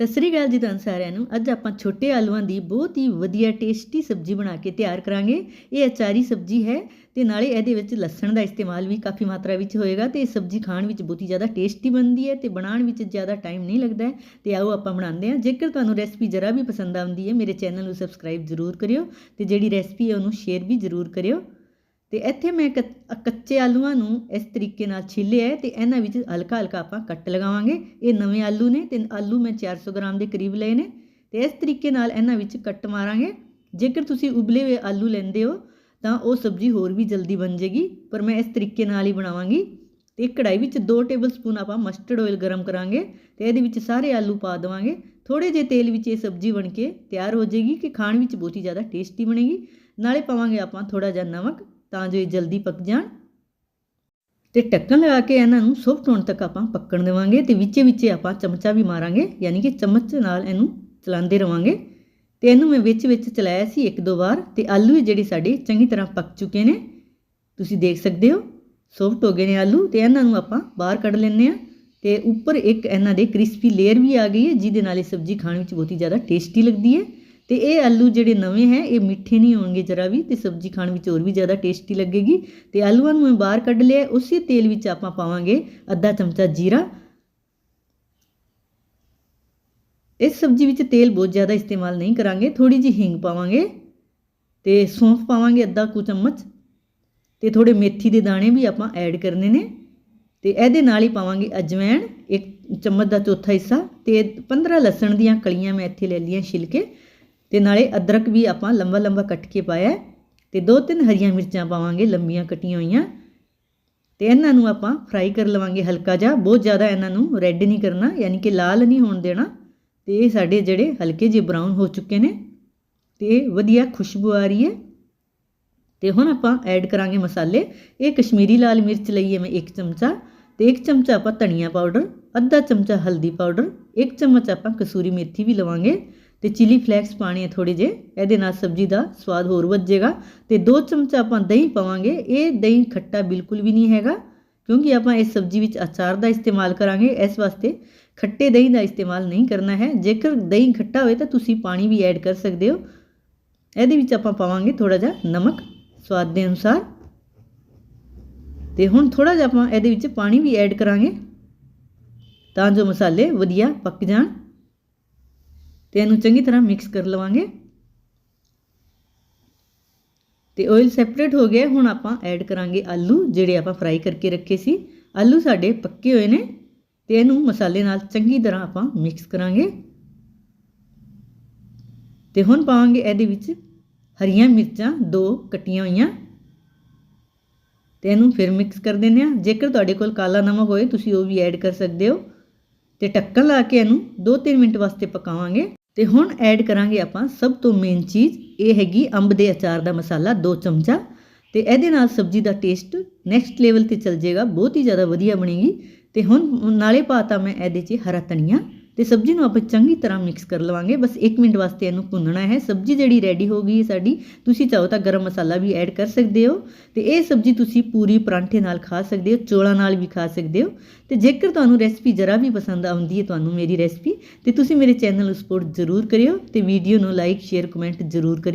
ਸਤਿ ਸ੍ਰੀ ਅਕਾਲ ਜੀ ਤੁਹਾਨੂੰ ਸਾਰਿਆਂ ਨੂੰ। ਅੱਜ ਆਪਾਂ ਛੋਟੇ ਆਲੂਆਂ ਦੀ ਬਹੁਤ ਹੀ ਵਧੀਆ ਟੇਸਟੀ ਸਬਜ਼ੀ ਬਣਾ ਕੇ ਤਿਆਰ ਕਰਾਂਗੇ। ਇਹ ਅਚਾਰੀ ਸਬਜ਼ੀ ਹੈ ਤੇ ਨਾਲੇ ਇਹਦੇ ਵਿੱਚ ਲਸਣ ਦਾ ਇਸਤੇਮਾਲ ਵੀ ਕਾਫੀ ਮਾਤਰਾ ਵਿੱਚ ਹੋਏਗਾ ਤੇ ਇਹ ਸਬਜ਼ੀ ਖਾਣ ਵਿੱਚ ਬਹੁਤ ਹੀ ਜ਼ਿਆਦਾ ਟੇਸਟੀ ਬਣਦੀ ਹੈ ਤੇ ਬਣਾਉਣ ਵਿੱਚ ਜ਼ਿਆਦਾ ਟਾਈਮ ਨਹੀਂ ਲੱਗਦਾ ਹੈ। ਤੇ ਆਓ ਆਪਾਂ ਬਣਾਉਂਦੇ ਹਾਂ। ਜੇਕਰ ਤੁਹਾਨੂੰ ਰੈਸਪੀ ਜਰਾ ਵੀ ਪਸੰਦ ਆਉਂਦੀ ਹੈ, ਮੇਰੇ ਚੈਨਲ ਨੂੰ ਸਬਸਕ੍ਰਾਈਬ ਜ਼ਰੂਰ ਕਰਿਓ ਤੇ ਜਿਹੜੀ ਰੈਸਪੀ ਹੈ ਉਹਨੂੰ ਸ਼ੇਅਰ ਵੀ ਜ਼ਰੂਰ ਕਰਿਓ। ਤੇ ਇੱਥੇ ਮੈਂ ਕੱਚੇ ਆਲੂਆਂ ਨੂੰ ਇਸ ਤਰੀਕੇ ਨਾਲ ਛਿੱਲਿਆ ਹੈ ਤੇ ਇਹਨਾਂ ਵਿੱਚ ਹਲਕਾ ਹਲਕਾ ਆਪਾਂ ਕੱਟ ਲਗਾਵਾਂਗੇ। ਇਹ ਨਵੇਂ ਆਲੂ ਨੇ ਤੇ ਆਲੂ ਮੈਂ 400 ਗ੍ਰਾਮ ਦੇ ਕਰੀਬ ਲਏ ਨੇ ਤੇ ਇਸ ਤਰੀਕੇ ਨਾਲ ਇਹਨਾਂ ਵਿੱਚ ਕੱਟ ਮਾਰਾਂਗੇ। ਜੇਕਰ ਤੁਸੀਂ ਉਬਲੇ ਹੋਏ ਆਲੂ ਲੈਂਦੇ ਹੋ ਤਾਂ ਉਹ ਸਬਜ਼ੀ ਹੋਰ ਵੀ ਜਲਦੀ ਬਣ ਜੇਗੀ, ਪਰ ਮੈਂ ਇਸ ਤਰੀਕੇ ਨਾਲ ਹੀ ਬਣਾਵਾਂਗੀ। ਤੇ ਇੱਕ ਕੜਾਈ ਵਿੱਚ 2 ਟੇਬਲਸਪੂਨ ਆਪਾਂ ਮਸਟਰਡ ਆਇਲ ਗਰਮ ਕਰਾਂਗੇ ਤੇ ਇਹਦੇ ਵਿੱਚ ਸਾਰੇ ਆਲੂ ਪਾ ਦੇਵਾਂਗੇ। ਥੋੜੇ ਜਿਹੇ ਤੇਲ ਵਿੱਚ ਇਹ ਸਬਜ਼ੀ ਬਣ ਕੇ ਤਿਆਰ ਹੋ ਜੇਗੀ ਕਿ ਖਾਣ ਵਿੱਚ ਬਹੁਤ ਹੀ ਜ਼ਿਆਦਾ ਟੇਸਟੀ ਬਣੇਗੀ। ਨਾਲੇ ਪਾਵਾਂਗੇ ਆਪਾਂ ਥੋੜਾ ਜਿਹਾ ਨਮਕ ਤਾਂ ਜੋ ਇਹ ਜਲਦੀ ਪੱਕ ਜਾਣ। ਤੇ ਢੱਕਣ ਲਗਾ ਕੇ ਇਹਨਾਂ ਨੂੰ ਸੋਫਟ ਹੋਣ ਤੱਕ ਆਪਾਂ ਪੱਕਣ ਦੇਵਾਂਗੇ ਤੇ ਵਿੱਚੇ ਵਿੱਚੇ ਆਪਾਂ ਚਮਚਾ ਵੀ ਮਾਰਾਂਗੇ, ਯਾਨੀ ਕਿ ਚਮਚ ਨਾਲ ਇਹਨੂੰ ਚਲਾਉਂਦੇ ਰਵਾਂਗੇ। ਤੇ ਇਹਨੂੰ ਮੈਂ ਵਿੱਚ ਵਿੱਚ ਚਲਾਇਆ ਸੀ ਇੱਕ ਦੋ ਵਾਰ ਤੇ ਆਲੂ ਜਿਹੜੇ ਸਾਡੇ ਚੰਗੀ ਤਰ੍ਹਾਂ ਪੱਕ ਚੁੱਕੇ ਨੇ। ਤੁਸੀਂ ਦੇਖ ਸਕਦੇ ਹੋ ਸੋਫਟ ਹੋ ਗਏ ਨੇ ਆਲੂ ਤੇ ਇਹਨਾਂ ਨੂੰ ਆਪਾਂ ਬਾਹਰ ਕੱਢ ਲੈਂਦੇ ਆ ਤੇ ਉੱਪਰ ਇੱਕ ਇਹਨਾਂ ਦੇ ਕ੍ਰਿਸਪੀ ਲੇਅਰ ਵੀ ਆ ਗਈ ਹੈ, ਜਿਹਦੇ ਨਾਲ ਇਹ ਸਬਜ਼ੀ ਖਾਣ ਵਿੱਚ ਬਹੁਤ ਹੀ ਜ਼ਿਆਦਾ ਟੇਸਟੀ ਲੱਗਦੀ ਹੈ। ਤੇ ਇਹ ਆਲੂ ਜਿਹੜੇ ਨਵੇਂ ਹੈ, ਇਹ ਮਿੱਠੇ ਨਹੀਂ ਹੋਣਗੇ ਜਰਾ ਵੀ ਤੇ ਸਬਜ਼ੀ ਖਾਣ ਵਿੱਚ ਹੋਰ ਵੀ ਜ਼ਿਆਦਾ ਟੇਸਟੀ ਲੱਗੇਗੀ। ਤੇ ਆਲੂਆਂ ਨੂੰ ਮੈਂ ਬਾਹਰ ਕੱਢ ਲਿਆ, ਉਸੇ ਤੇਲ ਵਿੱਚ ਆਪਾਂ ਪਾਵਾਂਗੇ ਅੱਧਾ ਚਮਚਾ ਜੀਰਾ। ਇਸ ਸਬਜ਼ੀ ਵਿੱਚ ਤੇਲ ਬਹੁਤ ਜ਼ਿਆਦਾ ਇਸਤੇਮਾਲ ਨਹੀਂ ਕਰਾਂਗੇ ਥੋੜੀ ਜਿਹੀ ਹਿੰਗ ਪਾਵਾਂਗੇ ਤੇ ਸੌਂਫ ਪਾਵਾਂਗੇ ਅੱਧਾ ਕੁ ਚਮਚ ਤੇ ਥੋੜੇ ਮੇਥੀ ਦੇ ਦਾਣੇ ਵੀ ਆਪਾਂ ਐਡ ਕਰਨੇ ਨੇ। ਤੇ ਇਹਦੇ ਨਾਲ ਹੀ ਪਾਵਾਂਗੇ ਅਜਵਾਇਣ ਇੱਕ ਚਮਚ ਦਾ ਚੌਥਾ ਹਿੱਸਾ ਤੇ 15 ਲਸਣ ਦੀਆਂ ਕਲੀਆਂ ਮੈਂ ਇੱਥੇ ਲੈ ਲਈਆਂ ਛਿਲਕੇ। ਤੇ ਨਾਲੇ ਅਦਰਕ ਵੀ ਆਪਾਂ ਲੰਬਾ ਲੰਬਾ ਕੱਟ ਕੇ ਪਾਇਆ ਤੇ ਦੋ ਤਿੰਨ ਹਰੀਆਂ ਮਿਰਚਾਂ ਪਾਵਾਂਗੇ, ਲੰਬੀਆਂ ਕਟੀਆਂ ਹੋਈਆਂ। ਤੇ ਇਹਨਾਂ ਨੂੰ ਆਪਾਂ ਫਰਾਈ ਕਰ ਲਵਾਂਗੇ ਹਲਕਾ ਜਿਹਾ। ਬਹੁਤ ਜ਼ਿਆਦਾ ਇਹਨਾਂ ਨੂੰ ਰੈੱਡ ਨਹੀਂ ਕਰਨਾ, ਯਾਨੀ ਕਿ ਲਾਲ ਨਹੀਂ ਹੋਣ ਦੇਣਾ। ਤੇ ਇਹ ਸਾਡੇ ਜਿਹੜੇ ਹਲਕੇ ਜਿਹੇ ਬਰਾਊਨ ਹੋ ਚੁੱਕੇ ਨੇ। ਤੇ ਵਧੀਆ ਖੁਸ਼ਬੂ ਆ ਰਹੀ ਹੈ। ਤੇ ਹੁਣ ਆਪਾਂ ਐਡ ਕਰਾਂਗੇ ਮਸਾਲੇ। ਇਹ ਕਸ਼ਮੀਰੀ ਲਾਲ ਮਿਰਚ ਲਈ ਹੈ ਮੈਂ 1 ਚਮਚਾ। ਤੇ 1 ਚਮਚਾ ਆਪਾਂ ਧਨੀਆ ਪਾਊਡਰ ਅੱਧਾ ਚਮਚਾ ਹਲਦੀ ਪਾਊਡਰ 1 ਚਮਚ ਆਪਾਂ ਕਸੂਰੀ ਮੇਥੀ ਵੀ ਲਵਾਂਗੇ। ਤੇ ਚਿਲੀ ਫਲੈਕਸ ਪਾਣੇ ਆ ਥੋੜੇ ਜੇ ਇਹਦੇ ਨਾਲ ਸਬਜ਼ੀ ਦਾ ਸਵਾਦ ਹੋਰ ਵੱਧ ਵੱਜੇਗਾ ਤੇ 2 ਚਮਚਾ ਆਪਾਂ ਦਹੀਂ ਪਾਵਾਂਗੇ, ਇਹ ਦਹੀਂ ਖੱਟਾ ਬਿਲਕੁਲ ਵੀ ਨਹੀਂ ਹੈਗਾ, ਕਿਉਂਕਿ ਆਪਾਂ ਇਸ ਸਬਜ਼ੀ ਵਿੱਚ ਅਚਾਰ ਦਾ ਇਸਤੇਮਾਲ ਕਰਾਂਗੇ, ਇਸ ਵਾਸਤੇ ਖੱਟੇ ਦਹੀਂ ਦਾ ਇਸਤੇਮਾਲ ਨਹੀਂ ਕਰਨਾ ਹੈ, ਜੇਕਰ ਦਹੀਂ ਖੱਟਾ ਹੋਵੇ ਤਾਂ ਤੁਸੀਂ ਪਾਣੀ ਵੀ ਐਡ ਕਰ ਸਕਦੇ ਹੋ। ਇਹਦੇ ਵਿੱਚ ਆਪਾਂ ਪਾਵਾਂਗੇ ਥੋੜਾ ਜਿਹਾ ਨਮਕ ਸਵਾਦ ਦੇ ਅਨੁਸਾਰ ਤੇ ਹੁਣ ਥੋੜਾ ਜਿਹਾ ਆਪਾਂ ਇਹਦੇ ਵਿੱਚ ਪਾਣੀ ਵੀ ਐਡ ਕਰਾਂਗੇ, ਤਾਂ ਜੋ ਮਸਾਲੇ ਵਧੀਆ ਪੱਕ ਜਾਣ। ਤੇ ਇਹਨੂੰ ਚੰਗੀ ਤਰ੍ਹਾਂ ਮਿਕਸ ਕਰ ਲਵਾਂਗੇ। ਤੇ ਆਇਲ ਸੈਪਰੇਟ ਹੋ ਗਿਆ, ਹੁਣ ਆਪਾਂ ਐਡ ਕਰਾਂਗੇ ਆਲੂ, ਜਿਹੜੇ ਆਪਾਂ ਫਰਾਈ ਕਰਕੇ ਰੱਖੇ ਸੀ। ਆਲੂ ਸਾਡੇ ਪੱਕੇ ਹੋਏ ਨੇ ਤੇ ਇਹਨੂੰ ਮਸਾਲੇ ਨਾਲ ਚੰਗੀ ਤਰ੍ਹਾਂ ਆਪਾਂ ਮਿਕਸ ਕਰਾਂਗੇ। ਤੇ ਹੁਣ ਪਾਵਾਂਗੇ ਇਹਦੇ ਵਿੱਚ ਹਰੀਆਂ ਮਿਰਚਾਂ, ਦੋ ਕੱਟੀਆਂ ਹੋਈਆਂ। ਤੇ ਇਹਨੂੰ ਫਿਰ ਮਿਕਸ ਕਰ ਦਿੰਦੇ ਆ ਜੇਕਰ ਤੁਹਾਡੇ ਕੋਲ ਕਾਲਾ ਨਮਕ ਹੋਏ, ਤੁਸੀਂ ਉਹ ਵੀ ਐਡ ਕਰ ਸਕਦੇ ਹੋ। ਤੇ ਟੱਕਣ ਲਾ ਕੇ ਇਹਨੂੰ 2-3 ਮਿੰਟ ਵਾਸਤੇ ਪਕਾਵਾਂਗੇ। ਤੇ ਹੁਣ ਐਡ ਕਰਾਂਗੇ ਆਪਾਂ ਸਭ ਤੋਂ ਮੇਨ ਚੀਜ਼, ਇਹ ਹੈਗੀ ਅੰਬ ਦੇ ਅਚਾਰ ਦਾ ਮਸਾਲਾ 2 ਚਮਚਾ ਤੇ ਇਹਦੇ ਨਾਲ ਸਬਜ਼ੀ ਦਾ ਟੇਸਟ ਨੈਕਸਟ ਲੈਵਲ ਤੇ ਚੱਲ ਜਾਏਗਾ, ਬਹੁਤ ਹੀ ਜ਼ਿਆਦਾ ਵਧੀਆ ਬਣੇਗੀ ਤੇ ਹੁਣ ਨਾਲੇ ਪਾਤਾ ਮੈਂ ਇਹਦੇ 'ਚ ਹਰਾ ਧਨੀਆ। ਤੇ ਸਬਜ਼ੀ ਨੂੰ ਆਪਾਂ ਚੰਗੀ ਤਰ੍ਹਾਂ ਮਿਕਸ ਕਰ ਲਵਾਂਗੇ। ਬਸ 1 ਮਿੰਟ ਵਾਸਤੇ ਇਹਨੂੰ ਭੁੰਨਣਾ ਹੈ। ਸਬਜ਼ੀ ਜਿਹੜੀ ਰੈਡੀ ਹੋ ਗਈ ਹੈ ਸਾਡੀ, ਤੁਸੀਂ ਚਾਹੋ ਤਾਂ ਗਰਮ ਮਸਾਲਾ ਵੀ ਐਡ ਕਰ ਸਕਦੇ ਹੋ ਤੇ ਇਹ ਸਬਜ਼ੀ ਤੁਸੀਂ ਪੂਰੀ ਪਰਾਂਠੇ ਨਾਲ ਖਾ ਸਕਦੇ ਹੋ, ਚੋਲਾਂ ਨਾਲ ਵੀ ਖਾ ਸਕਦੇ ਹੋ। ਤੇ ਜੇਕਰ ਤੁਹਾਨੂੰ ਰੈਸਪੀ ਜਰਾ ਵੀ ਪਸੰਦ ਆਉਂਦੀ ਹੈ ਤੁਹਾਨੂੰ ਮੇਰੀ ਰੈਸਪੀ ਤੇ ਤੁਸੀਂ ਮੇਰੇ ਚੈਨਲ ਨੂੰ ਸਪੋਰਟ ਜ਼ਰੂਰ ਕਰਿਓ ਤੇ ਵੀਡੀਓ ਨੂੰ ਲਾਈਕ ਸ਼ੇਅਰ ਕਮੈਂਟ ਜ਼ਰੂਰ ਕਰਿਓ।